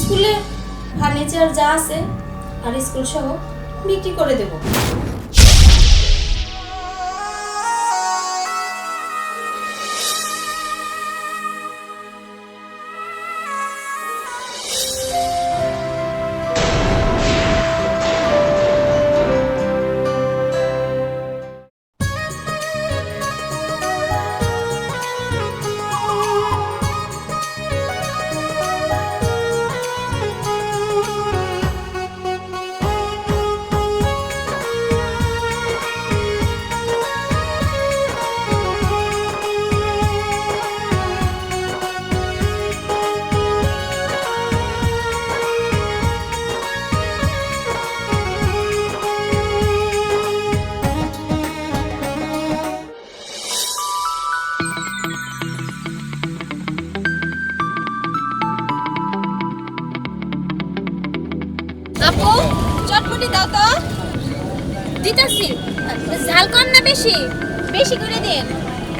স্কুলে ফার্নিচার যা আছে আর স্কুল সহ বিক্রি করে দেব। বেশি বেশি করে দিন।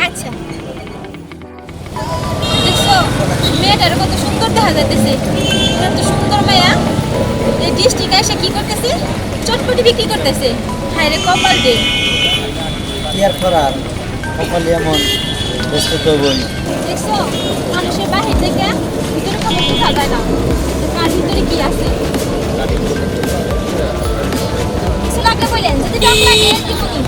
আচ্ছা। দেখছ মেয়েটার কত সুন্দর দেখা যাইতেছে। কত সুন্দর মায়া। এই ডিস্ট্রিক্টে এসে কি করতেছে? চটপটি বিক্রি করতেছে। হায় রে কপাল দে কি আর করার? কপালে এমন ব্যস্ত তো বই দেখছ মানুষের বাহির থেকে ভিতরে কত বোঝা যায় না। তো কার ভিতরে কি আছে? কিছু লাগলে বললেন যদি টক লাগে দিবনি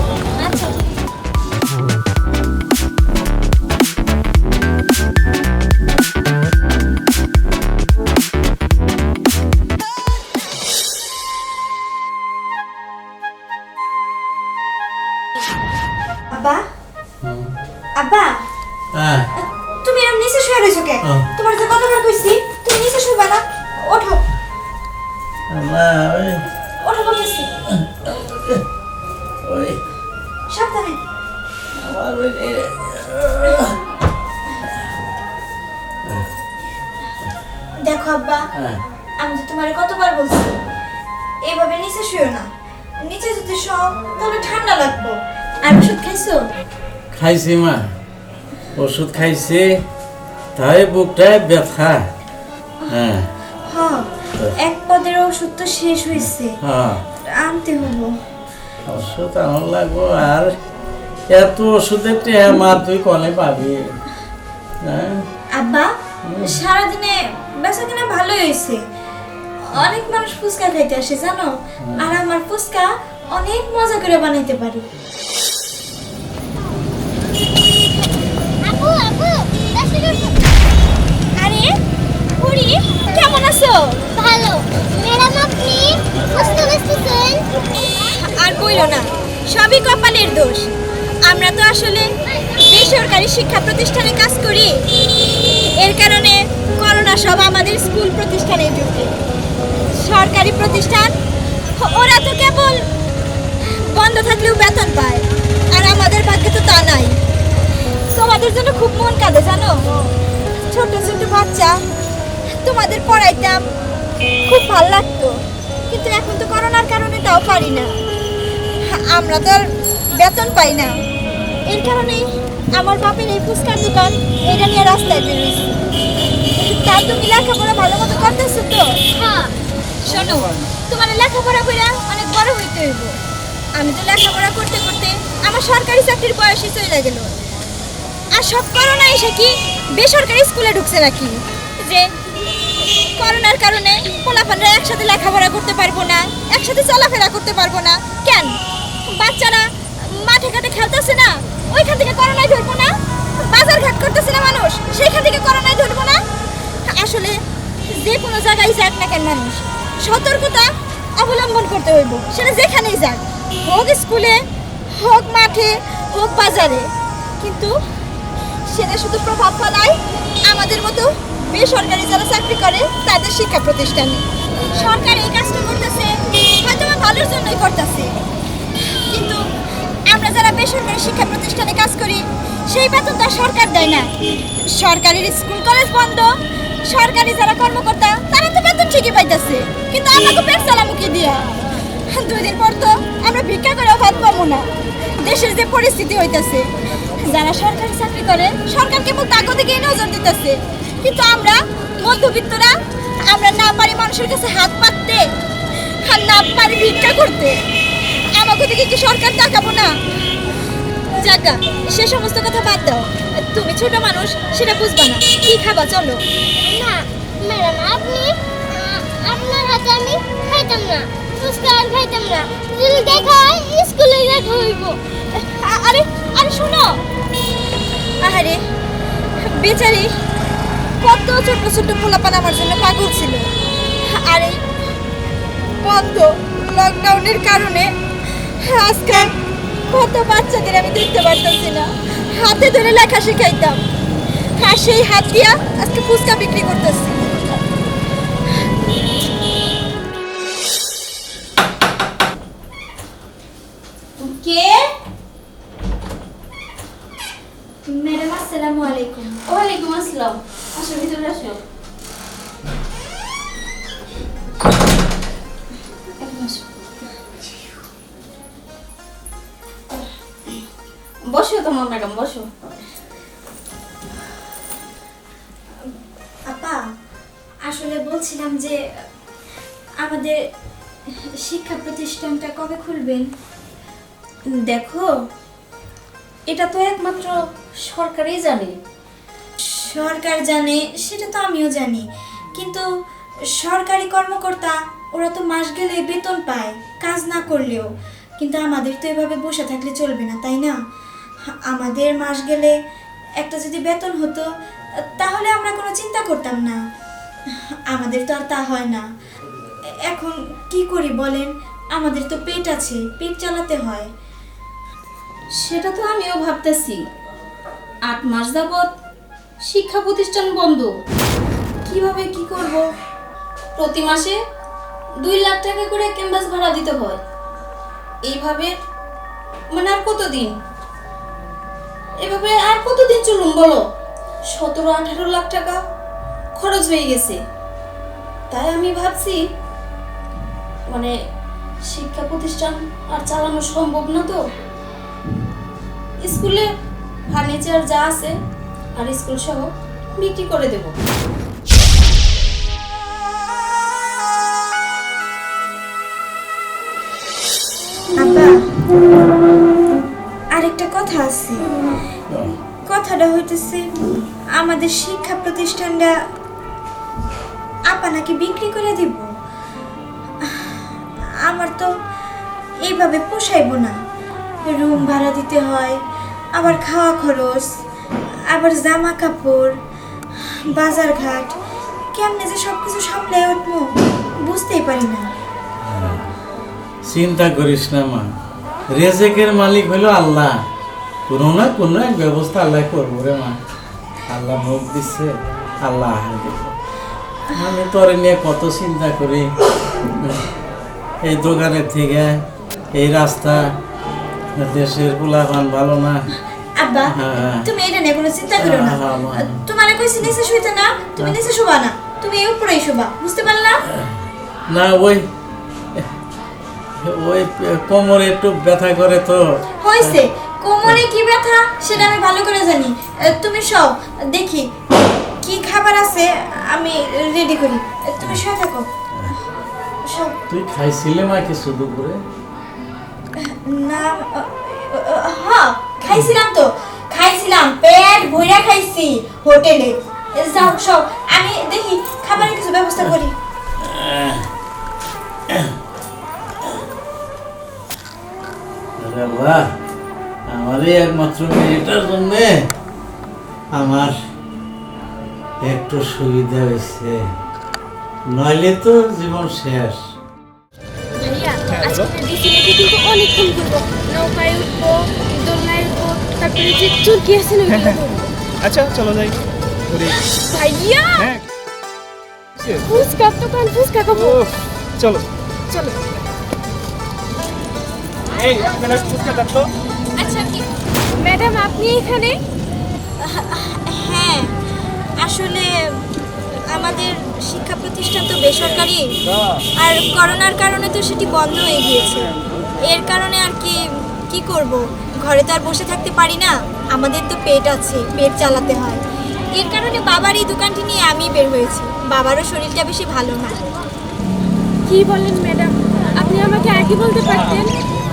দেখো আব্বা হ্যাঁ। আমি তো তোমারে কতবার বলছি এইভাবে নিচে শুয়ে না। নিচে যদি শো তাহলে ঠান্ডা লাগবো। আর ওষুধ খাইছো? খাইছি মা। ওষুধ খাইছি তাই বুকটায় ব্যথা। হ্যাঁ। হ্যাঁ এক পদের ওষুধ তো শেষ হয়েছে হ্যাঁ। আনতে হব। ওষুধ আমার লাগবো আর এত ওষুধের টেহা মা তুই কলে পাবি। হ্যাঁ? আব্বা সারাদিনে বেচা কিনা ভালোই হয়েছে। অনেক মানুষ ফুচকা খাইতে আসে জানো? আর আমার ফুচকা অনেক মজা করে বানাইতে পারি। আরে পুরি কেমন আছো? ভালো। ম্যাডাম আপনি আর কইলো না সবই কপালের দোষ। আসলে বেসরকারি শিক্ষা প্রতিষ্ঠানে কাজ করি। এর কারণে করোনা সব আমাদের স্কুল প্রতিষ্ঠানে ঢুকে। সরকারি প্রতিষ্ঠান, ওরা তো কেবল বন্ধ থাকলেও বেতন পায়। আর আমাদের ভাগ্যে তো তা নাই। তোমাদের জন্য খুব মন কাঁদে, জানো? ছোট ছোট বাচ্চা, তোমাদের পড়াইতাম, খুব ভালো লাগতো। কিন্তু এখন তো করোনার কারণে তাও পারি না। আমরা তো আর বেতন পাই না। এর কারণে আমার বাপের এই ফুচকার দোকান, এটা নিয়ে রাস্তায় বেরোইছি তা তুমি লেখাপড়া ভালো মতো করতেছো তো? হ্যাঁ শোনো, তোমার লেখাপড়া করে অনেক বড় হইতে হইব। আমি তো লেখাপড়া করতে করতে আমার সরকারি চাকরির বয়সই চলে গেল। আর সব করোনা এসে কি বেসরকারি স্কুলে ঢুকছে নাকি? যে করোনার কারণে পোলাপানরা একসাথে লেখাপড়া করতে পারব না, একসাথে চলাফেরা করতে পারব না। কেন? বাচ্চারা মাঠে ঘাটে খেলতেছে না। ওইখান থেকে করোনায় ধরবো না। বাজার ঘাট করতেছে না মানুষ। সেইখান থেকে করোনায় ধরবো না। আসলে যে কোনো জায়গায় যাক না কেন মানুষ। সতর্কতা অবলম্বন করতে হইব। সেটা যেখানেই যাক। হোক স্কুলে, হোক মাঠে, হোক বাজারে। কিন্তু সেটা শুধু প্রভাব ফেলায় আমাদের মতো বেসরকারি যারা চাকরি করে, তাদের শিক্ষা প্রতিষ্ঠানে। সরকার এই কাজটা করতেছে। হয়তো ভালোর জন্যই করতেছে। আমরা যারা বেসরকারি শিক্ষা প্রতিষ্ঠানে কাজ করি, সেই বেতন তো সরকার দেয় না। সরকারি স্কুল, কলেজ বন্ধ, সরকারি যারা কর্মকর্তা, তারা তো বেতন ঠিকই পাইতেছে, কিন্তু আমাকে পেট চালামুখী দিয়া। দুই দিন পর তো আমরা ভিক্ষা করে ভাত পাবো না। দেশের যে পরিস্থিতি হইতেছে, যারা সরকারি চাকরি করে, সরকার কেবল তাকে দিকেই নজর দিতেছে। কিন্তু আমরা, মধ্যবিত্তরা, আমরা না পারি মানুষের কাছে হাত পাততে, আর না পারি ভিক্ষা করতে। আমাকে দিকে কি সরকার তাকাবো না? জাগা সে সমস্ত কথা বাদ দাও। তুমি ছোট মানুষ সেটা বুঝবা না। কি খাবা চলো। না ম্যাডাম আপনি আপনার হাতে আমি খাইতাম না। ফুচকা আর খাইতাম না। যদি দেখা হয় স্কুলে দেখা হইব। আরে আরে শোনো। আহারে বেচারি কত ছোট ছোট পোলাপান আমার জন্য পাগল ছিল। আরে বন্ধ লকডাউনের কারণে আজকাল কত বাচ্চাদের আমি দেখতে পারতেছি না। হাতে ধরে লেখা শিখাইতাম। আর সেই হাত দিয়া আজকে ফুচকা বিক্রি করতেছি। আসলে বলছিলাম যে আমাদের শিক্ষা প্রতিষ্ঠানটা কবে খুলবেন? দেখো এটা তো একমাত্র সরকারই জানে। সরকার জানে সেটা তো আমিও জানি। কিন্তু সরকারি কর্মকর্তা ওরা তো মাস গেলে বেতন পায় কাজ না করলেও। কিন্তু আমাদের তো এভাবে বসে থাকলে চলবে না তাই না? আমাদের মাস গেলে একটা যদি বেতন হতো তাহলে আমরা কোনো চিন্তা করতাম না। আমাদের তো আর তা হয় না। এখন কি করি বলেন? আমাদের তো পেট আছে, পেট চালাতে হয়। সেটা তো আমিও ভাবতেছি। আট মাস যাবৎ শিক্ষা প্রতিষ্ঠান বন্ধ। কীভাবে কি করব? প্রতি মাসে দুই লাখ টাকা করে ক্যাম্পাস ভাড়া দিতে হয়। এইভাবে মানে আর কতদিন? এভাবে আর কতদিন চলুন বলো? সতেরো আঠারো লাখ টাকা খরচ হয়ে গেছে। তাই আমি ভাবছি মানে শিক্ষা প্রতিষ্ঠান আর চালানো সম্ভব না তো। স্কুলে ফার্নিচার যা আছে আর স্কুল সহ বিক্রি করে দেব। আরেকটা কথা আছে। কথাটা হইতেছে আমাদের শিক্ষা প্রতিষ্ঠানটা আপা নাকি বিক্রি করে দিব? আমার তো এইভাবে পোষাইব না। রুম ভাড়া দিতে হয়, আবার খাওয়া খরচ, আবার জামা কাপড় বাজার ঘাট কেমনে যে সব কিছু সামলাই উঠবো বুঝতেই পারি না। চিন্তা করিস না, মা। রেজেকের মালিক হলো আল্লাহ। কোনো না কোনো এক ব্যবস্থা আল্লাহ করব রে, মা। আল্লাহ মুখ দিচ্ছে আল্লাহ আহার দেবে আমি তোরে নিয়ে কত চিন্তা করি। এই দোকানের থেকে এই রাস্তা দেশের গুলাবান ভালো না। আব্বা হ্যাঁ। তুমি এটা নিয়ে কোনো চিন্তা করো না। হ্যাঁ। তোমার কইছি নিচে শুইতে না তুমি নিচে শুবা না। তুমি এই উপরেই শুবা বুঝতে পারলা? না ওই ওই কোমরে একটু ব্যথা করে তো। হইছে কোমরে কি ব্যথা সেটা আমি ভালো করে জানি। তুমি সব দেখি। কি খাবার আছে আমি রেডি করি। তুমি শুয়ে থাকো। তুই খাইছিলে মা কিছু দুপুরে? না হ্যাঁ খাইছিলাম তো। খাইছিলাম পেট ভইরা খাইছি হোটেলে। যাও সব। আমি দেখি খাবারের কিছু ব্যবস্থা করি। আমারই একমাত্র মেয়েটার জন্য আমার একটু সুবিধা হয়েছে। নইলে তো জীবন শেষ। ভাইয়া আজকে ডিসিনেকে কিন্তু অনেকক্ষণ ঘুরবো। নৌকায় উঠবো দোলনায় উঠবো তারপরে যে চুরকি আছে না আচ্ছা চলো যাই। ভাইয়া! হ্যাঁ। ফুচকা দোকান ফুচকা খাব। চলো। চলো। এই ফুচকা আচ্ছা ম্যাডাম আপনি এখানে? আসলে আমাদের শিক্ষা প্রতিষ্ঠান তো বেসরকারি আর করোনার কারণে তো সেটি বন্ধ হয়ে গিয়েছে। এর কারণে আর কি কি করব? ঘরে তো আর বসে থাকতে পারি না। আমাদের তো পেট আছে পেট চালাতে হয়। এর কারণে বাবার এই দোকানটি নিয়ে আমি বের হয়েছি। বাবারও শরীরটা বেশি ভালো না। কি বলেন ম্যাডাম? আপনি আমাকে আগে বলতে পারতেন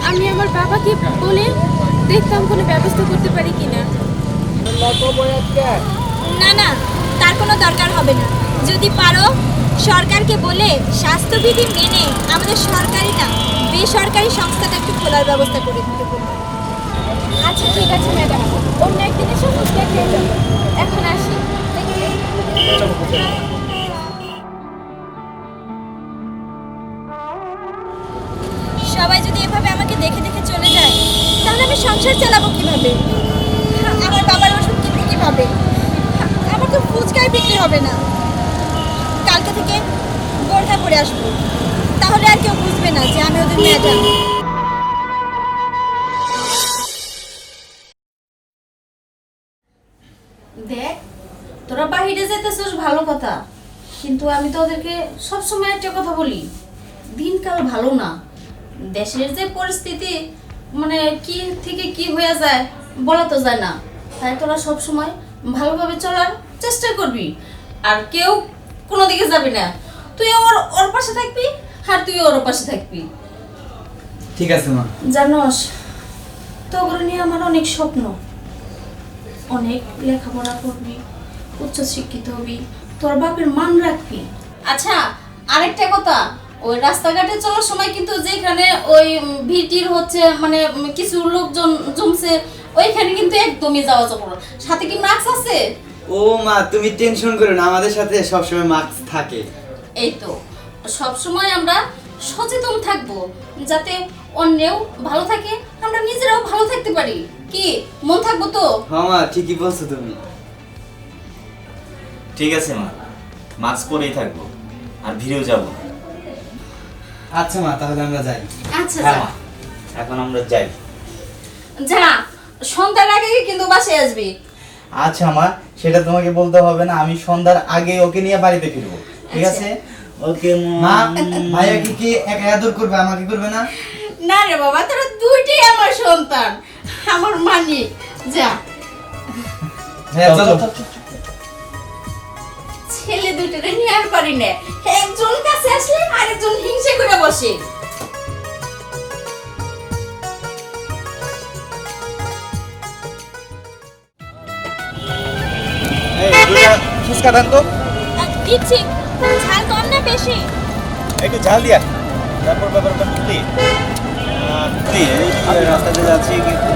আমি আমার বাবাকে বলে দেখতাম কোনো ব্যবস্থা করতে পারি কিনা। না না। দরকার হবে না। যদি পারো সরকারকে বলে স্বাস্থ্যবিধি মেনে আমাদের সরকারি না বেসরকারি সংস্থাটা একটু খোলার ব্যবস্থা করে দিতে আচ্ছা ঠিক আছে ম্যাডাম। অন্য একদিন এসে ফুচকা খেয়ে যাব। এখন আসি। সবাই যদি এভাবে আমাকে দেখে দেখে চলে যায় তাহলে আমি সংসার চালাবো কীভাবে? হবে না। কালকে থেকে বোরখা পরে আসব। তাহলে আর কেউ বুঝবে না যে আমি ওদের ম্যাডাম। দেখ, তোরা বাহিরে যেতেছিস ভালো কথা, কিন্তু আমি তো ওদেরকে সবসময় একটা কথা বলি, দিনকাল ভালো না। দেশের যে পরিস্থিতি মানে কি থেকে কি হয়ে যায় বলা তো যায় না। তাই তোরা সবসময় ভালোভাবে চলার চেষ্টা করবি। আর কেউ কোনো দিকে যাবি না। তুই ওর ওর পাশে থাকবি আর তুই ওর পাশে থাকবি। ঠিক আছে মা। জানোস তোগুলো নিয়ে আমার অনেক স্বপ্ন। অনেক লেখাপড়া করবি উচ্চশিক্ষিত হবি তোর বাপের মান রাখবি। আচ্ছা আরেকটা কথা ওই রাস্তাঘাটে চলার সময় কিন্তু যেখানে ওই ভিটির হচ্ছে মানে কিছু লোকজন জমছে ওইখানে কিন্তু একদমই যাওয়া যাব সাথে কি মাস্ক আছে? ও মা তুমি টেনশন করো না আমাদের সাথে সবসময় মাস্ক থাকে। এই তো সব সময় আমরা সচেতন থাকব যাতে অন্যেও ভালো থাকে আমরা নিজেরাও ভালো থাকতে পারি। কি মন থাকব তো? হ্যাঁ মা ঠিকই বলছো তুমি। ঠিক আছে মা মাস্ক পরেই থাকব আর ভিড়েও যাব না। আচ্ছা মা তাহলে আমরা যাই। আচ্ছা হ্যাঁ যা। মা এখন আমরা যাই। যা সন্ধ্যার আগে কিন্তু বাসায় আসবি। আচ্ছা মা সেটা তোমাকে বলতে হবে না আমি সন্ধ্যার আগে ওকে নিয়ে বাড়িতে ফিরবো। ঠিক আচ্ছা। আছে? ওকে মা। ভাইয়া কি কি একা আদর করবে আমাকে করবে না? না রে বাবা তোরা দুইটাই আমার সন্তান আমার মানিক যা। হ্যাঁ চলো। ছেলে দুটোরে নিয়ে আর পারি না। একজন কাছে আসলে আরেকজন হিংসে করে বসে। ফুচকা দেন তো? দিচ্ছি। ঝাল কম না বেশি? একটু ঝাল দিয়া। তারপর ব্যাপারটা বুঝলি রাস্তা রাস্তাতে যাচ্ছি কিন্তু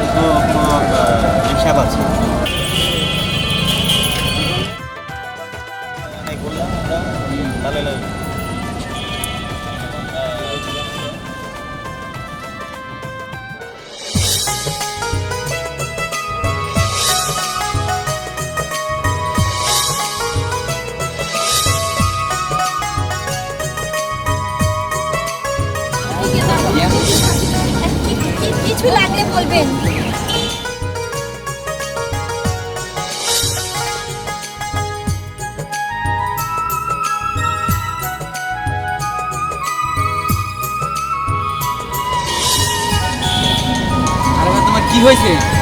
কিছু লাগলে বলবেন। কি হয়েছে?